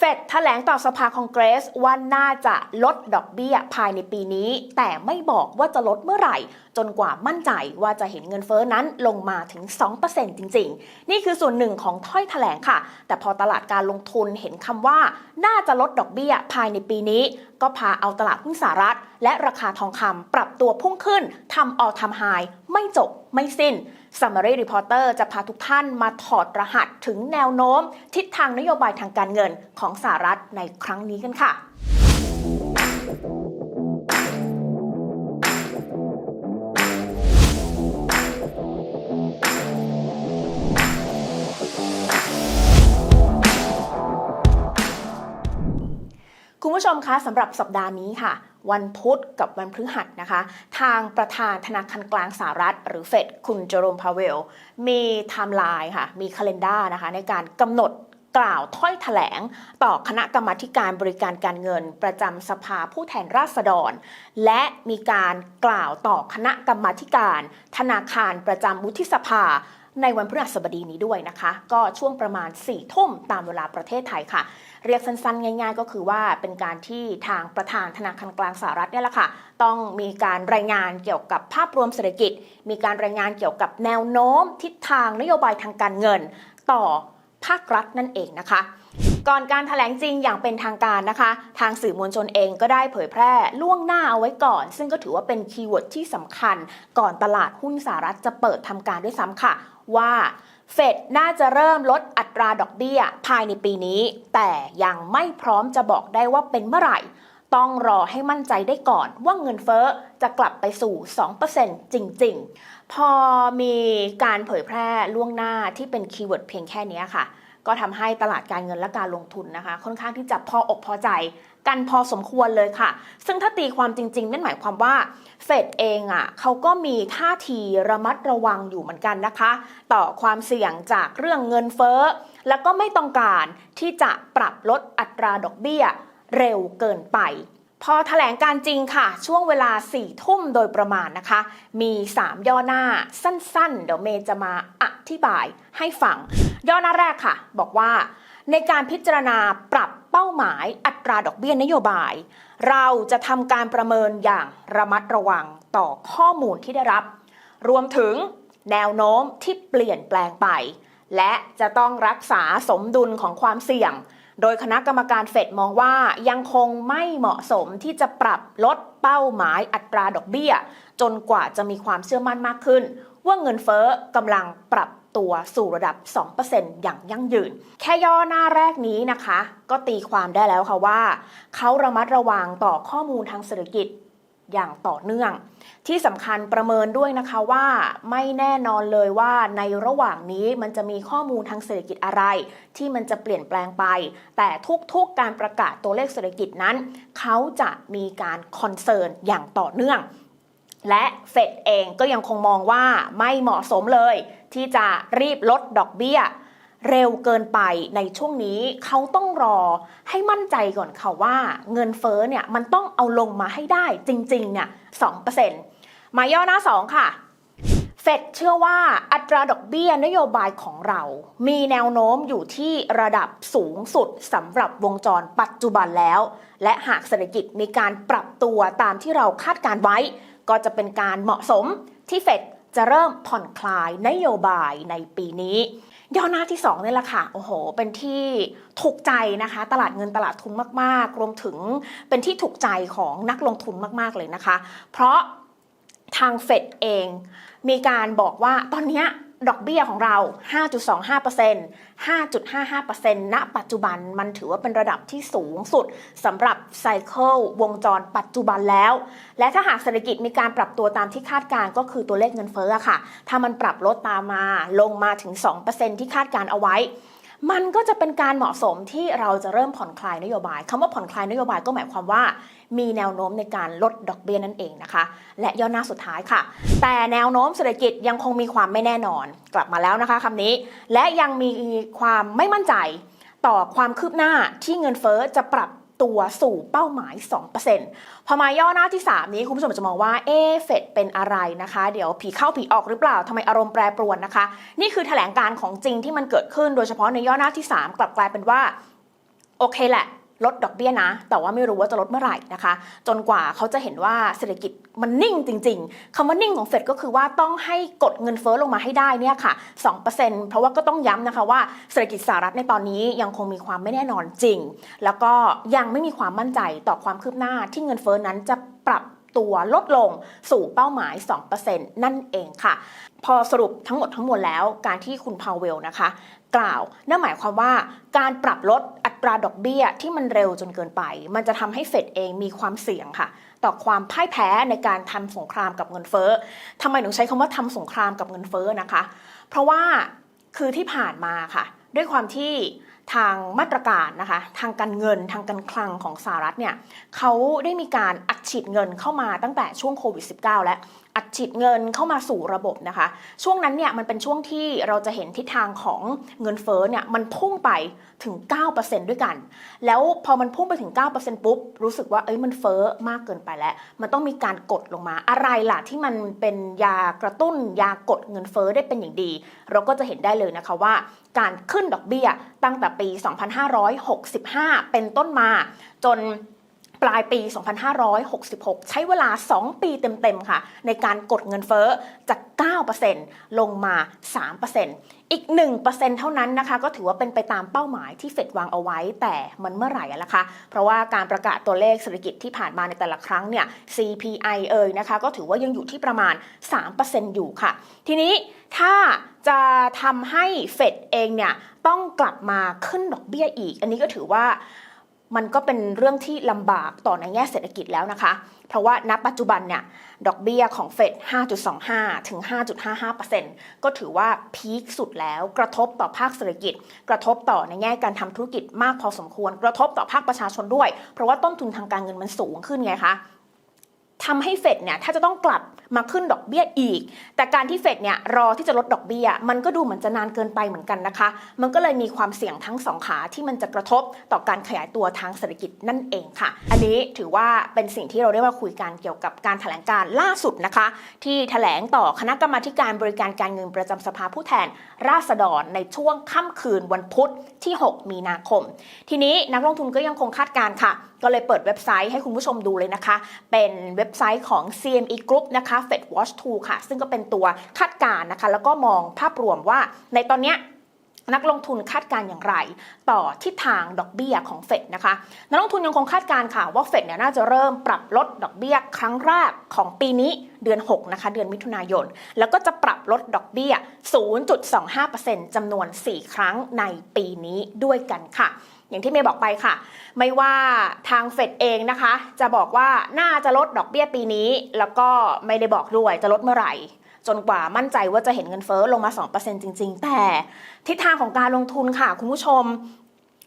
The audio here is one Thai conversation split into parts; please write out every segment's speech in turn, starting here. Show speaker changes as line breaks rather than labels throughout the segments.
เฟดแถลงต่อสภาคองเกรสว่าน่าจะลดดอกเบี้ยภายในปีนี้ แต่ไม่บอกว่าจะลดเมื่อไหร่ จนกว่ามั่นใจว่าจะเห็นเงินเฟ้อนั้นลงมาถึง 2%จริง ๆ นี่คือส่วนหนึ่งของถ้อยแถลงค่ะ แต่พอตลาดการลงทุนเห็นคำว่า น่าจะลดดอกเบี้ยภายในปีนี้ ก็พาเอาตลาดหุ้นสหรัฐ และราคาทองคำปรับตัวพุ่งขึ้นทำออทำไฮไม่จบไม่สิ้น Summary Reporter จะพาทุกท่านมาถอดรหัสถึงแนวโน้ม ทิศทางนโยบายทางการเงินของสหรัฐในครั้งนี้กันค่ะคุณผู้ชมคะสำหรับสัปดาห์นี้ค่ะ วันพุธกับวันพฤหัสนะคะ ทางประธานธนาคารกลางสหรัฐ หรือเฟดคุณเจอโรมพาเวล มีไทม์ไลน์ค่ะ มีคาล endar นะคะ ในการกำหนดกล่าวถ้อยแถลงต่อคณะกรรมาการบริการการเงิน ประจำสภาผู้แทนราษฎร และมีการกล่าวต่อคณะกรรมาการ ธนาคารประจำวุฒิสภาในวันพฤหัสบดีนี้ด้วยนะคะ ก็ช่วงประมาณ4ี่ทุ่มตามเวลาประเทศไทยค่ะ เรียกสั้นๆ ง่าย ๆ ก็คือว่าเป็นการที่ทางประธานธนาคารกลางสหรัฐเนี่ยแหละค่ะต้องมีการรายงานเกี่ยวกับภาพรวมเศรษฐกิจ มีการรายงานเกี่ยวกับแนวโน้มทิศทางนโยบายทางการเงิน ต่อภาครัฐนั่นเองนะคะก่อนการถแถลงจริงอย่างเป็นทางการนะคะ ทางสื่อมวลชนเองก็ได้เผยแพร่ล่วงหน้าเอาไว้ก่อน ซึ่งก็ถือว่าเป็นคีย์เวิร์ดที่สำคัญ ก่อนตลาดหุ้นสหรัฐจะเปิดทำการด้วยซ้ำค่ะ ว่า เฟดน่าจะเริ่มลดอัตราดอกเบี้ยภายในปีนี้ แต่ยังไม่พร้อมจะบอกได้ว่าเป็นเมื่อไหร่ ต้องรอให้มั่นใจได้ก่อนว่าเงินเฟ้อจะกลับไปสู่ 2%จริง ๆ พอมีการเผยแพร่ล่วงหน้าที่เป็นคีย์เวิร์ดเพียงแค่นี้ค่ะ ก็ทำให้ตลาดการเงินและการลงทุนนะคะ ค่อนข้างที่จะพออกพอใจ กันพอสมควรเลยค่ะ ซึ่งถ้าตีความจริงๆ นั่นหมายความว่าเฟดเองอะเขาก็มีท่าทีระมัดระวังอยู่เหมือนกันนะคะ ต่อความเสี่ยงจากเรื่องเงินเฟ้อ แล้วก็ไม่ต้องการที่จะปรับลดอัตราดอกเบี้ยเร็วเกินไป พอแถลงการจริงค่ะ ช่วงเวลา4ี่ทุ่มโดยประมาณนะคะ มี 3 ย่อหน้าสั้นๆ เดี๋ยวเมย์จะมาอธิบายให้ฟัง ย่อหน้าแรกค่ะ บอกว่า ในการพิจารณาปรับเป้าหมายอัตราดอกเบี้ยนโยบาย เราจะทำการประเมินอย่างระมัดระวังต่อข้อมูลที่ได้รับ รวมถึงแนวโน้มที่เปลี่ยนแปลงไป และจะต้องรักษาสมดุลของความเสี่ยง โดยคณะกรรมการเฟดมองว่ายังคงไม่เหมาะสมที่จะปรับลดเป้าหมายอัตราดอกเบี้ย จนกว่าจะมีความเชื่อมั่นมากขึ้น ว่าเงินเฟ้อกำลังปรับ ตัวสู่ระดับ 2%อย่างยั่งยืน แค่ย่อหน้าแรกนี้นะคะ ก็ตีความได้แล้วค่ะว่า เขาระมัดระวังต่อข้อมูลทางเศรษฐกิจอย่างต่อเนื่อง ที่สำคัญประเมินด้วยนะคะว่าไม่แน่นอนเลยว่าในระหว่างนี้มันจะมีข้อมูลทางเศรษฐกิจอะไร ที่มันจะเปลี่ยนแปลงไป แต่ทุกๆการประกาศตัวเลขเศรษฐกิจนั้น เขาจะมีการคอนเซิร์นอย่างต่อเนื่อง และเฟดเองก็ยังคงมองว่าไม่เหมาะสมเลย ที่จะรีบลดดอกเบี้ย เร็วเกินไปในช่วงนี้เขาต้องรอให้มั่นใจก่อนค่ะว่า เงินเฟ้อเนี่ยมันต้องเอาลงมาให้ได้จริงๆเนี่ย2%มาย่อหน้า 2 ค่ะเฟดเชื่อว่าอัตราดอกเบี้ยนโยบายของเรา มีแนวโน้มอยู่ที่ระดับสูงสุดสำหรับวงจรปัจจุบันแล้ว และหากเศรษฐกิจมีการปรับตัวตามที่เราคาดการไว้ ก็จะเป็นการเหมาะสมที่เฟด จะเริ่มผ่อนคลายนโยบายในปีนี้ ย่อหน้าที่2นี่แหละค่ะโอ้โห เป็นที่ถูกใจนะคะ ตลาดเงินตลาดทุนมากๆ รวมถึงเป็นที่ถูกใจของนักลงทุนมากๆเลยนะคะ เพราะทางเฟดเองมีการบอกว่าตอนเนี้ย ดอกเบี้ยของเรา 5.25% 5.55%ณ ปัจจุบันมันถือว่าเป็นระดับที่สูงสุดสำหรับไซเคิลวงจรปัจจุบันแล้ว และถ้าหากเศรษฐกิจมีการปรับตัวตามที่คาดการก็คือตัวเลขเงินเฟ้อค่ะ ถ้ามันปรับลดตามมาลงมาถึง 2%ที่คาดการเอาไว้มันก็จะเป็นการเหมาะสมที่เราจะเริ่มผ่อนคลายนโยบายคำว่าผ่อนคลายนโยบายก็หมายความว่า มีแนวโน้มในการลดดอกเบี้ยนั่นเองนะคะ และย่อหน้าสุดท้ายค่ะ แต่แนวโน้มเศรษฐกิจยังคงมีความไม่แน่นอน กลับมาแล้วนะคะคำนี้ และยังมีความไม่มั่นใจต่อความคืบหน้าที่เงินเฟ้อจะปรับตัวสู่เป้าหมาย 2%พอมาย่อหน้าที่ 3 นี้คุณผู้ชมจะมองว่า เอเฟดเป็นอะไรนะคะ เดี๋ยวผีเข้าผีออกหรือเปล่าทำไมอารมณ์แปรปรวนนะคะ นี่คือแถลงการของจริงที่มันเกิดขึ้นโดยเฉพาะในย่อหน้าที่ 3 กลับกลายเป็นว่า โอเคแหละ ลดดอกเบี้ยนะ แต่ว่าไม่รู้ว่าจะลดเมื่อไหร่นะคะ จนกว่าเขาจะเห็นว่าเศรษฐกิจมันนิ่งจริง ๆคำว่านิ่งของเฟดก็คือว่าต้องให้กดเงินเฟ้อลงมาให้ได้เนี่ยค่ะ 2%เพราะว่าก็ต้องย้ำนะคะว่าเศรษฐกิจสหรัฐในตอนนี้ยังคงมีความไม่แน่นอนจริง แล้วก็ยังไม่มีความมั่นใจต่อความคืบหน้าที่เงินเฟ้อนั้นจะปรับตัวลดลงสู่เป้าหมาย 2%นั่นเองค่ะ พอสรุปทั้งหมดทั้งมวลแล้วการที่คุณพาวเวลนะคะ กล่าวนั่นหมายความว่าการปรับลดอั ตราดอกเบี้ยที่มันเร็วจนเกินไป มันจะทำให้เฟดเองมีความเสี่ยงค่ะ ต่อความพ่ายแพ้ในการทำสงครามกับเงินเฟ้อทำไมถึงใช้คำว่าทำสงครามกับเงินเฟ้อนะคะ เพราะว่าคือที่ผ่านมาค่ะ ด้วยความที่ทางมาตรการนะคะ ทางการเงินทางการคลังของสหรัฐเนี่ยเขาได้มีการอัดฉีดเงินเข้ามาตั้งแต่ช่วงโควิด -19 และอัด ฉีดเงินเข้ามาสู่ระบบนะคะ ช่วงนั้นเนี่ยมันเป็นช่วงที่เราจะเห็นทิศทางของเงินเฟ้อเนี่ยมันพุ่งไปถึง 9%ด้วยกัน แล้วพอมันพุ่งไปถึง 9%ปุ๊บ รู้สึกว่าเอ้ยมันเฟ้อมากเกินไปแล้ว มันต้องมีการกดลงมาอะไรล่ะที่มันเป็นยากระตุ้นยากดเงินเฟ้อได้เป็นอย่างดี เราก็จะเห็นได้เลยนะคะว่า การขึ้นดอกเบี้ยตั้งแต่ปี 2565 เป็นต้นมาจน ปลายปี 2566 ใช้เวลา 2 ปีเต็มๆ ค่ะ ในการกดเงินเฟ้อจาก 9%ลงมา 3%อีก 1%เท่านั้นนะคะ ก็ถือว่าเป็นไปตามเป้าหมายที่เฟดวางเอาไว้ แต่มันเมื่อไหร่ล่ะคะ เพราะว่าการประกาศตัวเลขเศรษฐกิจที่ผ่านมาในแต่ละครั้งเนี่ย CPI เอ่ยนะคะ ก็ถือว่ายังอยู่ที่ประมาณ 3%อยู่ค่ะ ทีนี้ถ้าจะทำให้เฟดเองเนี่ยต้องกลับมาขึ้นดอกเบี้ยอีก อันนี้ก็ถือว่า มันก็เป็นเรื่องที่ลำบากต่อในแง่เศรษฐกิจแล้วนะคะ เพราะว่าณปัจจุบันเนี่ยดอกเบี้ยของเฟด 5.25 ถึง 5.55%ก็ถือว่าพีคสุดแล้วกระทบต่อภาคเศรษฐกิจ กระทบต่อในแง่การทำธุรกิจมากพอสมควร กระทบต่อภาคประชาชนด้วย เพราะว่าต้นทุนทางการเงินมันสูงขึ้นไงคะทำให้เฟดเนี่ยถ้าจะต้องกลับ มาขึ้นดอกเบี้ยอีก แต่การที่เฟดเนี่ยรอที่จะลดดอกเบี้ย มันก็ดูเหมือนจะนานเกินไปเหมือนกันนะคะ มันก็เลยมีความเสี่ยงทั้งสองขาที่มันจะกระทบต่อการขยายตัวทางเศรษฐกิจนั่นเองค่ะ อันนี้ถือว่าเป็นสิ่งที่เราได้มาคุยกันเกี่ยวกับการแถลงการล่าสุดนะคะ ที่แถลงต่อคณะกรรมาการบริการการเงินประจำสภาผู้แทน ราษฎรในช่วงค่ำคืนวันพุธที่ 6 มีนาคม ทีนี้นักลงทุนก็ยังคงคาดการณ์ค่ะ ก็เลยเปิดเว็บไซต์ให้คุณผู้ชมดูเลยนะคะ เป็นเว็บไซต์ของ CME Group นะคะ Fed Watch 2 ค่ะ ซึ่งก็เป็นตัวคาดการณ์นะคะ แล้วก็มองภาพรวมว่าในตอนนี้นักลงทุนคาดการ์อย่างไร ต่อทิศทางดอกเบี้ยของเฟดนะคะ นักลงทุนยังคงคาดการ์ค่ะว่าเฟดเนี่ยน่าจะเริ่มปรับลดดอกเบี้ยครั้งแรกของปีนี้เดือน 6 นะคะ เดือนมิถุนายน แล้วก็จะปรับลดดอกเบี้ย 0.25%จำนวน 4 ครั้งในปีนี้ด้วยกันค่ะ อย่างที่เมย์บอกไปค่ะ ไม่ว่าทางเฟดเองนะคะ จะบอกว่าน่าจะลดดอกเบี้ยปีนี้ แล้วก็ไม่ได้บอกด้วยจะลดเมื่อไหร่ จนกว่ามั่นใจว่าจะเห็นเงินเฟ้อลงมา 2%จริง ๆ แต่ทิศทางของการลงทุนค่ะ คุณผู้ชม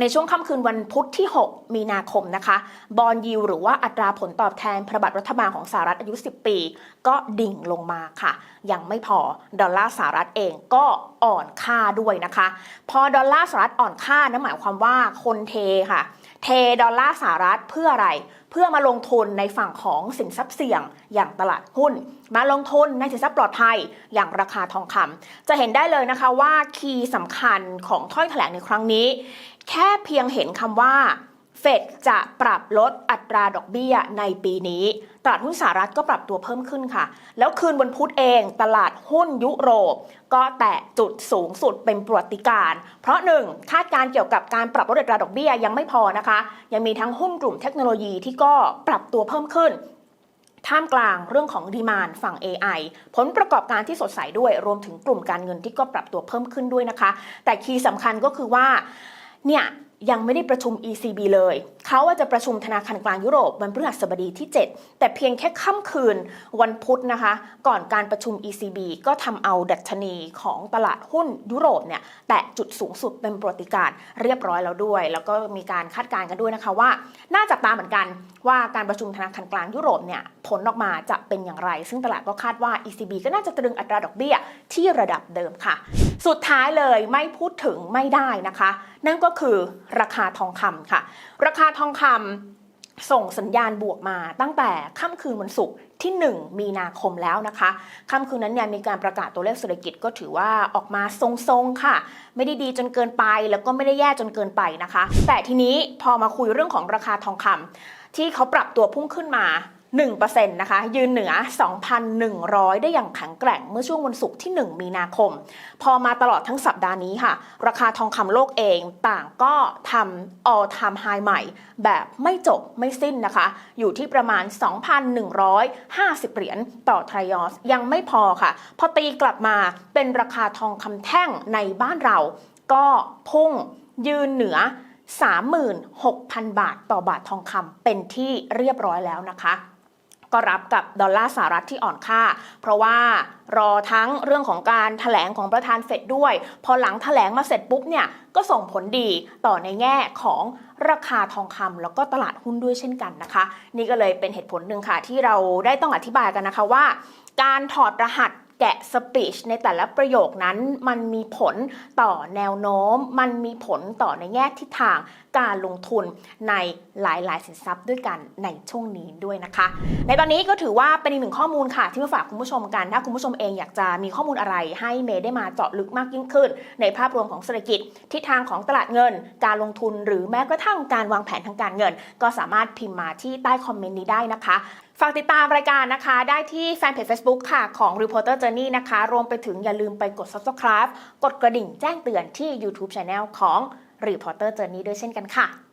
ในช่วงค่ำคืนวันพุธที่ 6 มีนาคมนะคะ บอลยิวหรือว่าอัตราผลตอบแทนพันธบัตรรัฐบาลของสหรัฐอายุ 10 ปี ก็ดิ่งลงมาค่ะ ยังไม่พอ ดอลลาร์สหรัฐเองก็อ่อนค่าด้วยนะคะ พอดอลลาร์สหรัฐอ่อนค่านั่นหมายความว่าคนเทค่ะ เทดอลลาร์สหรัฐเพื่ออะไร เพื่อมาลงทุนในฝั่งของสินทรัพย์เสี่ยงอย่างตลาดหุ้น มาลงทุนในสินทรัพย์ปลอดภัยอย่างราคาทองคำจะเห็นได้เลยนะคะว่าคีย์สำคัญของถ้อยแถลงในครั้งนี้ แค่เพียงเห็นคำว่าเฟดจะปรับลดอัตราดอกเบี้ยในปีนี้ตลาดหุ้นสหรัฐก็ปรับตัวเพิ่มขึ้นค่ะ แล้วคืนวันพุธเองตลาดหุ้นยุโรป ก็แตะจุดสูงสุดเป็นประวัติการณ์เพราะหนึ่งคาดการเกี่ยวกับการปรับลดอัตราดอกเบี้ยยังไม่พอนะคะ ยังมีทั้งหุ้นกลุ่มเทคโนโลยีที่ก็ปรับตัวเพิ่มขึ้นท่ามกลางเรื่องของดีมานฝั่ง AI ผลประกอบการที่สดใสด้วย รวมถึงกลุ่มการเงินที่ก็ปรับตัวเพิ่มขึ้นด้วยนะคะ แต่คีย์สำคัญก็คือว่า เนี่ยยังไม่ได้ประชุม ECB เลย เขาว่าจะประชุมธนาคารกลางยุโรปวันพฤหัสบดีที่ 7 แต่เพียงแค่ค่ำคืนวันพุธนะคะ ก่อนการประชุม ECB ก็ทำเอาดัชนีของตลาดหุ้นยุโรปเนี่ยแตะจุดสูงสุดเป็นประวัติการณ์เรียบร้อยแล้วด้วย แล้วก็มีการคาดการณ์กันด้วยนะคะว่า น่าจับตาเหมือนกันว่าการประชุมธนาคารกลางยุโรปเนี่ยผลออกมาจะเป็นอย่างไร ซึ่งตลาดก็คาดว่า ECB ก็น่าจะตรึงอัตราดอกเบี้ยที่ระดับเดิมค่ะ สุดท้ายเลยไม่พูดถึงไม่ได้นะคะ นั่นก็คือราคาทองคำค่ะ ราคาทองคำส่งสัญญาณบวกมาตั้งแต่ค่ำคืนวันศุกร์ที่ 1 มีนาคมแล้วนะคะค่ำคืนนั้นเนี่ยมีการประกาศตัวเลขเศรษฐกิจก็ถือว่าออกมาทรงๆค่ะ ไม่ได้ดีจนเกินไปแล้วก็ไม่ได้แย่จนเกินไปนะคะ แต่ทีนี้พอมาคุยเรื่องของราคาทองคำที่เขาปรับตัวพุ่งขึ้นมา 1%นะคะยืนเหนือ 2,100 ได้อย่างแข็งแกร่งเมื่อช่วงวันศุกร์ที่ 1 มีนาคม พอมาตลอดทั้งสัปดาห์นี้ค่ะ ราคาทองคำโลกเองต่างก็ทำ all time high ใหม่ แบบไม่จบไม่สิ้นนะคะ อยู่ที่ประมาณ 2,150 เหรียญต่อทรยอสยังไม่พอค่ะ พอตีกลับมาเป็นราคาทองคำแท่งในบ้านเรา ก็พุ่งยืนเหนือ36,000 บาทต่อบาททองคำเป็นที่เรียบร้อยแล้วนะคะ ก็รับกับดอลลาร์สหรัฐที่อ่อนค่า เพราะว่ารอทั้งเรื่องของการถแถลงของประธานเฟดด้วย พอหลังถแถลงมาเสร็จปุ๊บเนี่ยก็ส่งผลดีต่อในแง่ของราคาทองคำแล้วก็ตลาดหุ้นด้วยเช่นกันนะคะ นี่ก็เลยเป็นเหตุผลหนึ่งค่ะที่เราได้ต้องอธิบายกันนะคะว่า การถอดรหัส แกะสปีชในแต่ละประโยคนั้น มันมีผลต่อแนวโน้ม มันมีผลต่อในแง่ทิศทางการลงทุนในหลาย ๆ สินทรัพย์ด้วยกันในช่วงนี้ด้วยนะคะ ในตอนนี้ก็ถือว่าเป็นอีกหนึ่งข้อมูลค่ะ ที่มาฝากคุณผู้ชมกัน ถ้าคุณผู้ชมเองอยากจะมีข้อมูลอะไรให้เมย์ได้มาเจาะลึกมากยิ่งขึ้น ในภาพรวมของเศรษฐกิจทิศทางของตลาดเงิน การลงทุนหรือแม้กระทั่งการวางแผนทางการเงิน ก็สามารถพิมพ์มาที่ใต้คอมเมนต์นี้ได้นะคะ ฝากติดตามรายการนะคะ ได้ที่แฟนเพจ Facebook ค่ะ ของ Reporter Journey นะคะ รวมไปถึงอย่าลืมไปกด Subscribe กดกระดิ่งแจ้งเตือนที่ YouTube Channel ของ Reporter Journey ด้วยเช่นกันค่ะ